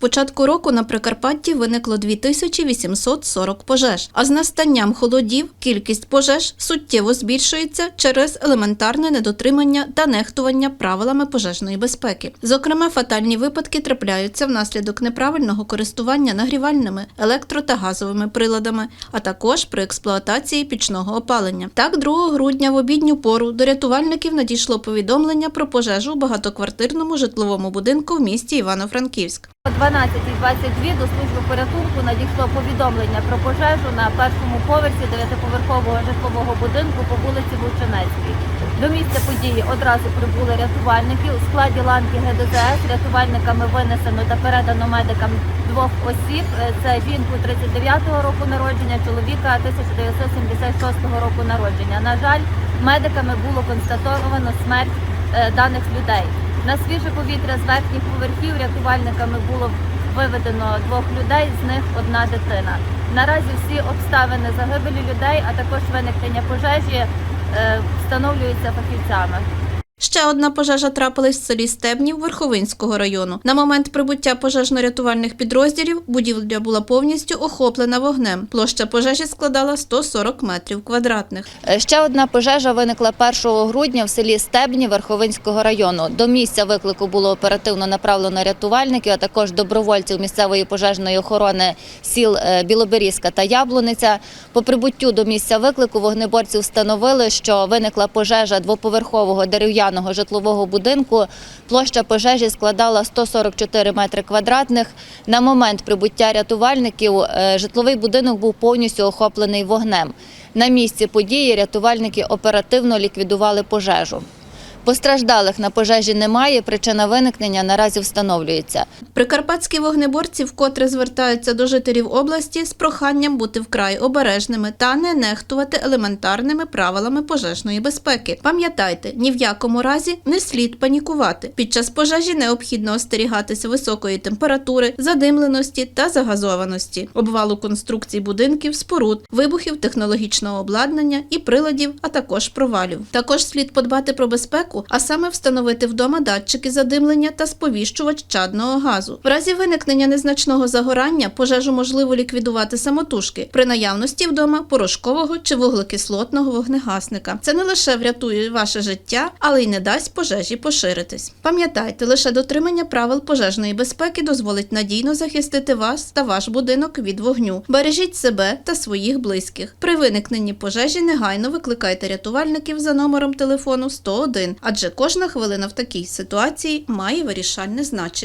початку року на Прикарпатті виникло 2840 пожеж, а з настанням холодів кількість пожеж суттєво збільшується через елементарне недотримання та нехтування правилами пожежної безпеки. Зокрема, фатальні випадки трапляються внаслідок неправильного користування нагрівальними, електро та газовими приладами, а також при експлуатації пічного опалення. Так, 2 грудня в обідню пору до рятувальників надійшло повідомлення про пожежу у багатоквартирному житловому будинку в місті Івано-Франківськ. О 12.22 до служби порятунку надійшло повідомлення про пожежу на першому поверсі дев'ятиповерхового житлового будинку по вулиці Вовчанецькій. До місця події одразу прибули рятувальники. У складі ланки ГДЗС рятувальниками винесено та передано медикам двох осіб. Це жінку 39-го року народження, чоловіка 1976 року народження. На жаль, медиками було констатовано смерть е, даних людей. На свіже повітря з верхніх поверхів рятувальниками було виведено двох людей, з них одна дитина. Наразі всі обставини загибелі людей, а також виникнення пожежі е, встановлюються фахівцями. Ще одна пожежа трапилась в селі Стебнів Верховинського району. На момент прибуття пожежно-рятувальних підрозділів будівля була повністю охоплена вогнем. Площа пожежі складала 140 метрів квадратних. Е, Ще одна пожежа виникла 1 грудня в селі Стебні Верховинського району. До місця виклику було оперативно направлено рятувальників, а також добровольців місцевої пожежної охорони сіл е, Білоберізка та Яблуниця. По прибуттю до місця виклику вогнеборці встановили, що виникла пожежа двоповерхового дерев'яного житлового будинку. Площа пожежі складала 144 метри квадратних. На момент прибуття рятувальників е, житловий будинок був повністю охоплений вогнем. На місці події рятувальники оперативно ліквідували пожежу. Постраждалих на пожежі немає, причина виникнення наразі встановлюється. Прикарпатські вогнеборці вкотре звертаються до жителів області з проханням бути вкрай обережними та не нехтувати елементарними правилами пожежної безпеки. Пам'ятайте, ні в якому разі не слід панікувати. Під час пожежі необхідно остерігатися високої температури, задимленості та загазованості, обвалу конструкцій будинків, споруд, вибухів технологічного обладнання і приладів, а також провалів. Також слід подбати про безпеку, а саме встановити вдома датчики задимлення та сповіщувач чадного газу. В разі виникнення незначного загорання пожежу можливо ліквідувати самотужки при наявності вдома порошкового чи вуглекислотного вогнегасника. Це не лише врятує ваше життя, але й не дасть пожежі поширитись. Пам'ятайте, лише дотримання правил пожежної безпеки дозволить надійно захистити вас та ваш будинок від вогню. Бережіть себе та своїх близьких. При виникненні пожежі негайно викликайте рятувальників за номером телефону 101, адже кожна хвилина в такій ситуації має вирішальне значення.